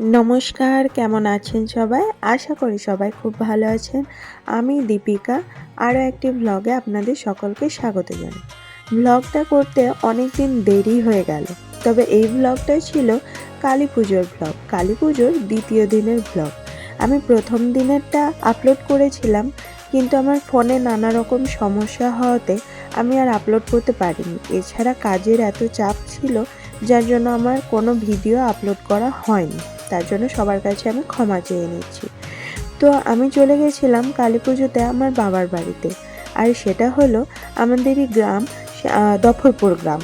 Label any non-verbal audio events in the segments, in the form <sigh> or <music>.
নমস্কার, কেমন আছেন সবাই? আশা করি সবাই খুব ভালো আছেন। আমি দীপিকা, আরও একটি ভ্লগে আপনাদের সকলকে স্বাগত জানাই। ভ্লগটা করতে অনেক দিন দেরি হয়ে গেল, তবে এই ভ্লগটা ছিল কালী পুজোর ব্লগ কালী পুজোর দ্বিতীয় দিনের ভ্লগ আমি প্রথম দিনেরটা আপলোড করেছিলাম, কিন্তু আমার ফোনে নানা রকম সমস্যা হওয়াতে আমি আর আপলোড করতে পারিনি। এছাড়া কাজের এত চাপ ছিল, যার জন্য আমার কোনো ভিডিও আপলোড করা হয়নি। তার জন্য সবার কাছে আমি ক্ষমা চেয়ে নিচ্ছি। তো আমি চলে গেছিলাম কালী পুজোতে আমার বাবার বাড়িতে। আর সেটা হলো আমাদেরই গ্রাম দফরপুর গ্রাম।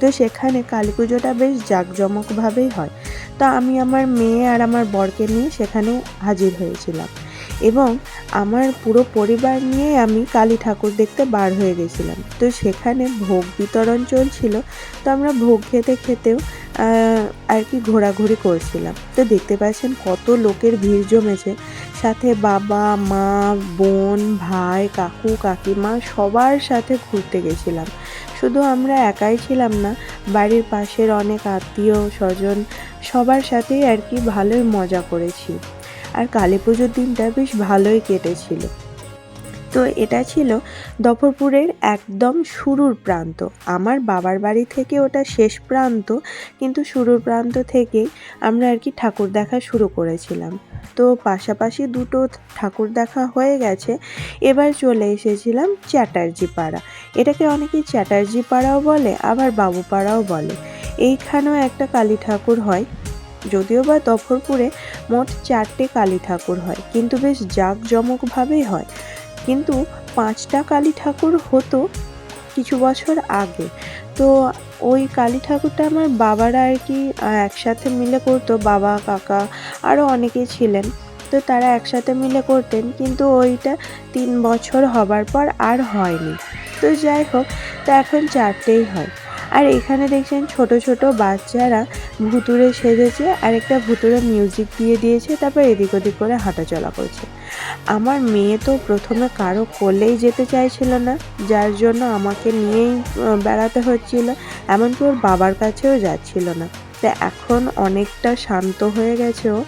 তো সেখানে কালী পুজোটা বেশ জাঁকজমকভাবেই হয়। তা আমি আমার মেয়ে আর আমার বরকে নিয়ে সেখানে হাজির হয়েছিলাম। এবং আমার পুরো পরিবার নিয়ে আমি কালী ঠাকুর দেখতে বার হয়ে গেছিলাম। তো সেখানে ভোগ বিতরণ চলছিল, তো আমরা ভোগ খেতে খেতেও আর কি ঘোরাঘুরি করছিলাম। তো দেখতে পাচ্ছেন কত লোকের ভিড় জমেছে। সাথে বাবা, মা, বোন, ভাই, কাকু, কাকিমা সবার সাথে ঘুরতে গেছিলাম। শুধু আমরা একাই ছিলাম না, বাড়ির পাশের অনেক আত্মীয় স্বজন সবার সাথেই আর কি ভালোই মজা করেছি। আর কালী পুজোর দিনটা বেশ ভালোই কেটেছিল। তো এটা ছিল দফরপুরের একদম শুরুর প্রান্ত। আমার বাবার বাড়ি থেকে ওটা শেষ প্রান্ত, কিন্তু শুরুর প্রান্ত থেকেই আমরা আর কি ঠাকুর দেখা শুরু করেছিলাম। তো পাশাপাশি দুটো ঠাকুর দেখা হয়ে গেছে। এবার চলে এসেছিলাম চ্যাটার্জি পাড়া এটাকে অনেকেই চ্যাটার্জি পাড়াও বলে, আবার বাবু পাড়াও বলে। এইখানেও একটা কালী ঠাকুর হয়। যদিও বা দফরপুরে মোট চারটে কালী ঠাকুর হয়, কিন্তু বেশ জাঁকজমকভাবেই হয়। কিন্তু পাঁচটা কালী ঠাকুর হতো কিছু বছর আগে। তো ওই কালী ঠাকুরটা আমার বাবারা আর কি একসাথে মিলে করতো, বাবা, কাকা আরও অনেকেই ছিলেন। তো তারা একসাথে মিলে করতেন, কিন্তু ওইটা তিন বছর হবার পর আর হয়নি। তো যাই হোক, তো এখন চারটেই হয়। আর এখানে দেখছেন ছোট ছোট বাচ্চারা ভুতুরে সেজেছে, আর একটা ভুতুরে মিউজিক দিয়ে দিয়েছে, তারপর এদিক ওদিক করে হাঁটাচলা করছে। আমার মেয়ে তো প্রথমে কারও কোলেই যেতে চাইছিল না, যার জন্য আমাকে নিয়েই বেড়াতে হচ্ছিল, এমনকি ওর বাবার কাছেও যাচ্ছিল না। তা এখন অনেকটা শান্ত হয়ে গেছে ও,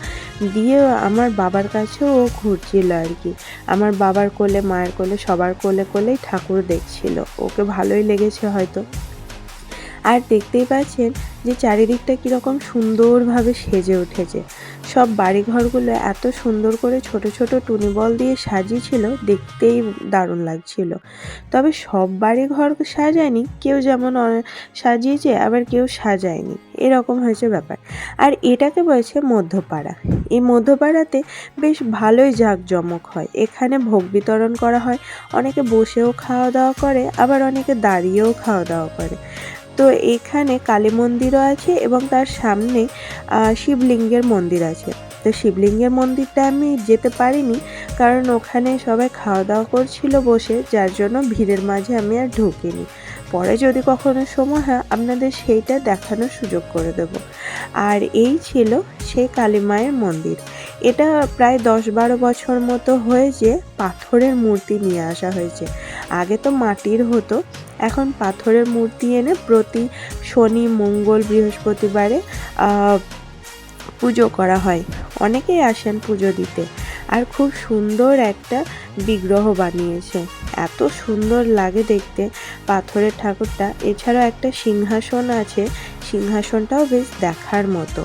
দিয়ে আমার বাবার কাছেও ও ঘুরছিল আর কি। আমার বাবার কোলে, মায়ের কোলে, সবার কোলে, কোলেই ঠাকুর দেখছিল। ওকে ভালোই লেগেছে হয়তো। আর দেখতেই পাচ্ছেন যে চারিদিকটা কীরকম সুন্দরভাবে সেজে উঠেছে। সব বাড়িঘরগুলো এত সুন্দর করে ছোট ছোট টুনি বল দিয়ে সাজিয়েছিল, দেখতেই দারুণ লাগছিল। তবে সব বাড়িঘর সাজায়নি, কেউ যেমন সাজিয়েছে, আবার কেউ সাজায়নি। এরকম হয়েছে ব্যাপার। আর এটাকে বলেছে মধ্যপাড়া। এই মধ্যপাড়াতে বেশ ভালোই জাঁকজমক হয়। এখানে ভোগ বিতরণ করা হয়, অনেকে বসেও খাওয়া দাওয়া করে, আবার অনেকে দাঁড়িয়েও খাওয়া দাওয়া করে। তো এখানে কালী মন্দিরও আছে এবং তার সামনে শিবলিঙ্গের মন্দির আছে। তো শিবলিঙ্গের মন্দিরটা আমি যেতে পারিনি কারণ ওখানে সবাই খাওয়া দাওয়া করছিল বসে, যার জন্য ভিড়ের মাঝে আমি আর ঢুকিনি। পরে যদি কখনো সময় হয়, আপনাদের সেইটা দেখানোর সুযোগ করে দেব। আর এই ছিল সেই কালী মায়ের মন্দির। এটা প্রায় দশ বারো বছর মতো হয়েছে, পাথরের মূর্তি নিয়ে আসা হয়েছে। আগে তো মাটির হতো এখন পাথরের মূর্তি এনে প্রতি শনি, মঙ্গল, বৃহস্পতিবারে পুজো করা হয়। অনেকেই আসেন পুজো দিতে। আর খুব সুন্দর একটা বিগ্রহ বানিয়েছে। এত সুন্দর লাগে দেখতে পাথরের ঠাকুরটা। এছাড়াও একটা সিংহাসন আছে। সিংহাসনটাও বেশ দেখার মতো।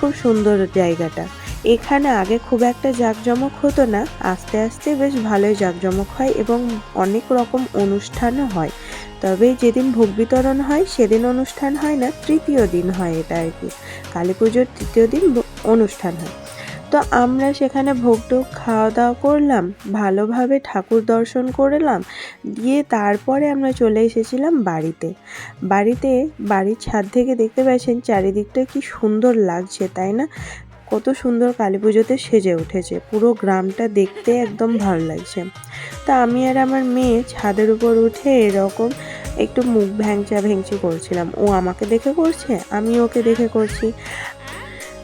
খুব সুন্দর জায়গাটা। এখানে আগে খুব একটা জাঁকজমক হতো না। আস্তে আস্তে বেশ ভালোই জাঁকজমক হয় এবং অনেক রকম অনুষ্ঠানও হয়। তবে যেদিন ভোগ বিতরণ হয়, সেদিন অনুষ্ঠান হয় না, তৃতীয় দিন হয় এটা আর কি। কালী পুজোর তৃতীয় দিন অনুষ্ঠান হয়। তো আমরা সেখানে ভোগ টোগ খাওয়া দাওয়া করলাম, ভালোভাবে ঠাকুর দর্শন করলাম, দিয়ে তারপরে আমরা চলে এসেছিলাম বাড়িতে। বাড়িতে, বাড়ির ছাদ থেকে দেখতে পাচ্ছেন, চারিদিকটা কি সুন্দর লাগছে, তাই না? কত সুন্দর কালী পুজোতে সেজে উঠেছে। পুরো গ্রামটা দেখতে একদম ভালো লাগছে। তা আমি আর আমার মেয়ে ছাদের উপর উঠে এরকম একটু মুখ ভ্যাংচা ভ্যাংচি করছিলাম। ও আমাকে দেখে করছে, আমি ওকে দেখে করছি।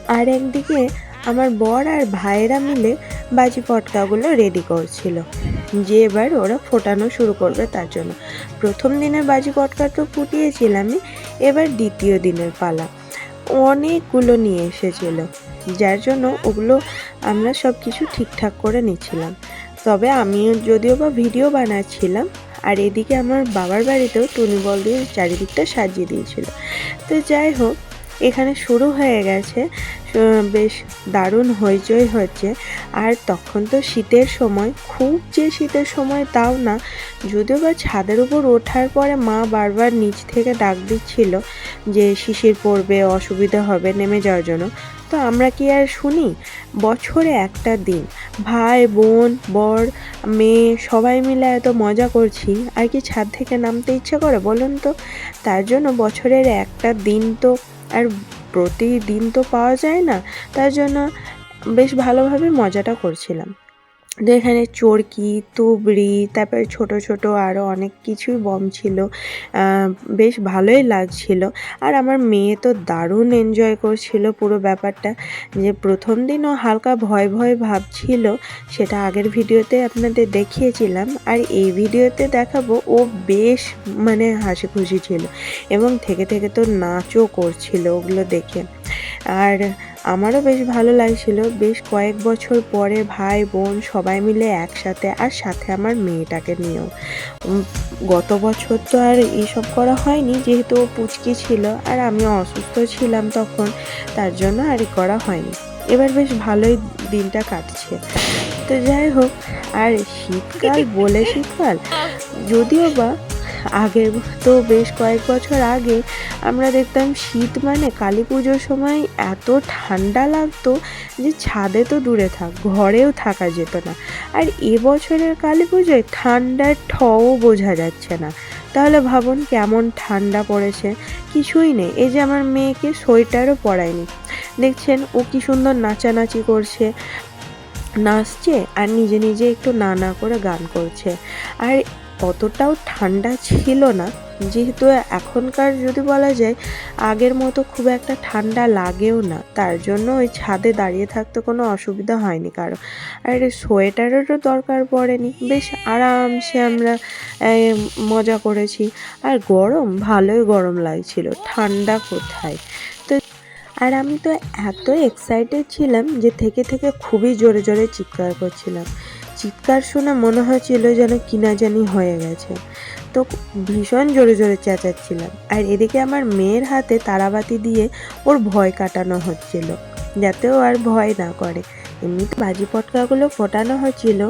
আর একদিকে আমার বর আর ভাইয়েরা মিলে বাজি পটকাগুলো রেডি করছিল। যে এবার ওরা ফোটানো শুরু করবে তার জন্য। প্রথম দিনের বাজি পটকা তো ফুটিয়েছিলামই, এবার দ্বিতীয় দিনের পালা। অনেকগুলো নিয়ে এসেছিল। যার জন্য ওগুলো আমরা সব কিছু ঠিকঠাক করে নিচ্ছিলাম। তবে আমিও যদিও বা ভিডিও বানাচ্ছিলাম, আর এদিকে আমার বাবার বাড়িতেও টুনি বল দিয়ে চারিদিকটা সাজিয়ে দিয়েছিল। তো যাই হোক, এখানে শুরু হয়ে গেছে। বেশ দারুণ হইচই হচ্ছে। আর তখন তো শীতের সময়, খুব যে শীতের সময় তাও না, যদিও বা ছাদের উপর ওঠার পরে মা বারবার নিচ থেকে ডাক দিচ্ছিল যে শিশির পড়বে, অসুবিধা হবে, নেমে যাওয়ার জন্য। তো আমরা কি আর শুনি? বছরে একটা দিন। ভাই, বোন, বর, মেয়ে, সবাই মিলে এত মজা করছি। আর কি ছাদ থেকে নামতে ইচ্ছে করে বলুন তো? তার জন্য বছরের একটা দিন তো আর প্রতিদিন তো পাওয়া যায় না। তার জন্য বেশ ভালোভাবে মজাটা করছিলাম। এখানে চরকি, তুবড়ি, তারপরে ছোট ছোট আরও অনেক কিছুই বম ছিল। বেশ ভালোই লাগছিল। আর আমার মেয়ে তো দারুণ এনজয় করছিল পুরো ব্যাপারটা। যে প্রথম দিন ও হালকা ভয় ভয় ভাবছিল সেটা আগের ভিডিওতে আপনাদের দেখিয়েছিলাম। আর এই ভিডিওতে দেখাবো, ও বেশ মানে হাসি খুশি ছিল এবং থেকে থেকে তো নাচও করছিল ওগুলো দেখে। আর আমারও বেশ ভালো লাগছিল। বেশ কয়েক বছর পরে ভাই, বোন সবাই মিলে একসাথে আর সাথে আমার মেয়েটাকে নিয়েও। গত বছর তো আর এইসব করা হয়নি যেহেতু পুচকি ছিল আর আমি অসুস্থ ছিলাম তখন, তার জন্য আর করা হয়নি। এবার বেশ ভালোই দিনটা কাটছে। তো যাই হোক, আর শীতকাল বলে শীতকাল? যদিও বা আগের তো বেশ কয়েক বছর আগে আমরা দেখতাম শীত মানে কালী পুজোর সময় এত ঠান্ডা লাগতো যে ছাদে তো দূরে থাক, ঘরেও থাকা যেত না। আর এবছরের কালী পুজোয় ঠান্ডার ঠও বোঝা যাচ্ছে না। তাহলে ভাবুন কেমন ঠান্ডা পড়েছে, কিছুই নেই। এই যে আমার মেয়েকে সোয়েটারও পরায়নি দেখছেন ও কি সুন্দর নাচানাচি করছে, নাচছে আর নিজে নিজে একটু না না করে গান করছে। আর অতটাও ঠান্ডা ছিল না। যেহেতু এখনকার যদি বলা যায়, আগের মতো খুব একটা ঠান্ডা লাগেও না। তার জন্য ওই ছাদে দাঁড়িয়ে থাকতে কোনো অসুবিধা হয়নি কারও। আর সোয়েটারেরও দরকার পড়েনি। বেশ আরামসে আমরা মজা করেছি। আর গরম, ভালোই গরম লাগছিল। ঠান্ডা কোথায়? তো আর আমি তো এত এক্সাইটেড ছিলাম যে থেকে থেকে খুবই জোরে জোরে চিৎকার করছিলাম। চিৎকার শুনে মনে হচ্ছিল যেন কিনা জানি হয়ে গেছে। তো ভীষণ জোরে জোরে চেঁচাচ্ছিলাম। আর এদিকে আমার মেয়ের হাতে তারাবাতি দিয়ে ওর ভয় কাটানো হচ্ছিল, যাতে ও আর ভয় না করে। এমনিতে বাজি পটকাগুলো ফোটানো হচ্ছিল।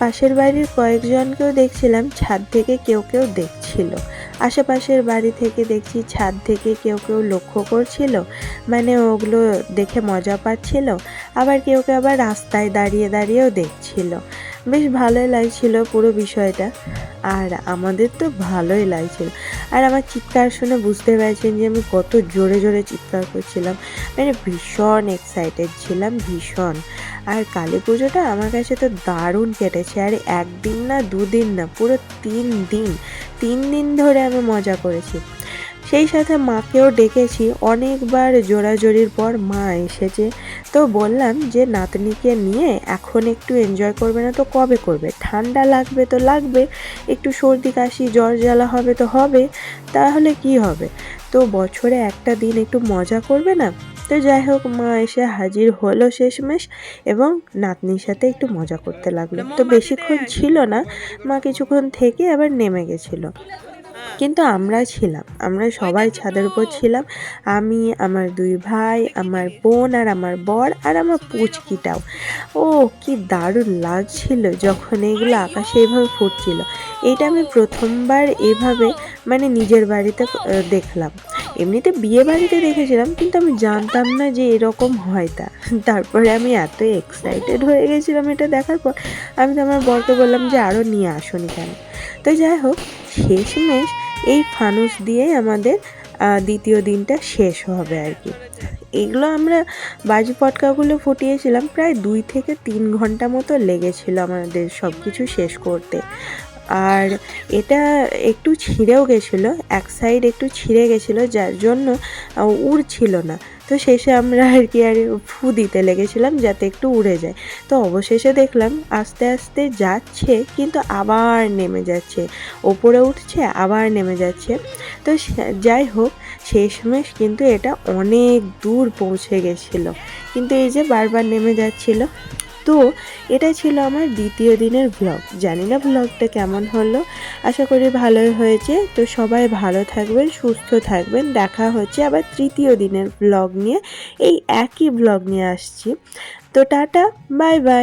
পাশের বাড়ির কয়েকজনকেও দেখছিলাম, ছাদ থেকে কেউ কেউ দেখছিল। আশেপাশের বাড়ি থেকে দেখছি ছাদ থেকে কেউ কেউ লক্ষ্য করছিল মানে ওগুলো দেখে মজা পাচ্ছিল। আবার কেউ কেউ আবার রাস্তায় দাঁড়িয়ে দাঁড়িয়েও দেখছিল। বেশ ভালোই লাগছিল পুরো বিষয়টা। আর আমাদের তো ভালোই লাগছিল। আর আমার চিৎকার শুনে বুঝতে পেরেছেন যে আমি কত জোরে জোরে চিৎকার করছিলাম। মানে ভীষণ এক্সাইটেড ছিলাম, ভীষণ। আর কালী পুজোটা আমার কাছে তো দারুণ কেটেছে। আর একদিন না, দুদিন না, পুরো তিন দিন তিন দিন ধরে আমি মজা করেছি। সেই সাথে মাকেও ডেকেছি। অনেকবার জোরাজোরির পর মা এসেছে। তো বললাম যে নাতনিকে নিয়ে এখন একটু এনজয় করবে না তো কবে করবে? ঠান্ডা লাগবে তো লাগবে একটু সর্দি কাশি জ্বর জ্বালা হবে তো হবে তাহলে কি হবে? তো বছরে একটা দিন একটু মজা করবে না? তো যাই হোক মা এসে হাজির হলো শেষমেশ এবং নাতনির সাথে একটু মজা করতে লাগল। তো বেশিক্ষণ ছিল না মা কিছুক্ষণ থেকে আবার নেমে গেছিল। কিন্তু আমরা ছিলাম, আমরা সবাই ছাদের উপর ছিলাম। আমি, আমার দুই ভাই, আমার বোন আর আমার বর আর আমার পুচকিটাও। ও কি দারুণ লাগছিল যখন এগুলো আকাশে এইভাবে ফুটছিল। এইটা আমি প্রথমবার এভাবে মানে নিজের বাড়িতে দেখলাম। এমনিতে বিয়ে বাড়িতে দেখেছিলাম, কিন্তু আমি জানতাম না যে এরকম হয় তা। তারপরে আমি এত এক্সাইটেড হয়ে গেছিলাম এটা দেখার পর, আমি তো আমার বরকে বললাম যে আরও নিয়ে আসুনি কেন তো যাই হোক, শেষমেশ এই ফানুস দিয়ে আমাদের দ্বিতীয় দিনটা শেষ হবে আর কি। এগুলো আমরা বাজি পটকাগুলো ফুটিয়েছিলাম, প্রায় দুই থেকে তিন ঘণ্টা মতো লেগেছিল আমাদের সব কিছু শেষ করতে। আর এটা একটু ছিঁড়েও গেছিল, এক সাইড একটু ছিঁড়ে গেছিল, যার জন্য উড়ছিল না। তো শেষে আমরা <laughs> আর কি আর ফু দিতে লেগেছিলাম যাতে একটু উড়ে যায়। তো অবশেষে দেখলাম আস্তে আস্তে যাচ্ছে, কিন্তু আবার নেমে যাচ্ছে। ওপরে উঠছে, আবার নেমে যাচ্ছে। তো যাই হোক, শেষমেশ কিন্তু এটা অনেক দূর পৌঁছে গেছিল। কিন্তু এই যে বারবার নেমে যাচ্ছিল তো এটা ছিল আমার দ্বিতীয় দিনের ব্লগ জানি না ব্লগটা কেমন হলো। আশা করি ভালোই হয়েছে। তো সবাই ভালো থাকবেন, সুস্থ থাকবেন। দেখা হচ্ছে আবার তৃতীয় দিনের ব্লগ নিয়ে। এই একই ব্লগ নিয়ে আসছি। তো টাটা, বাই বাই।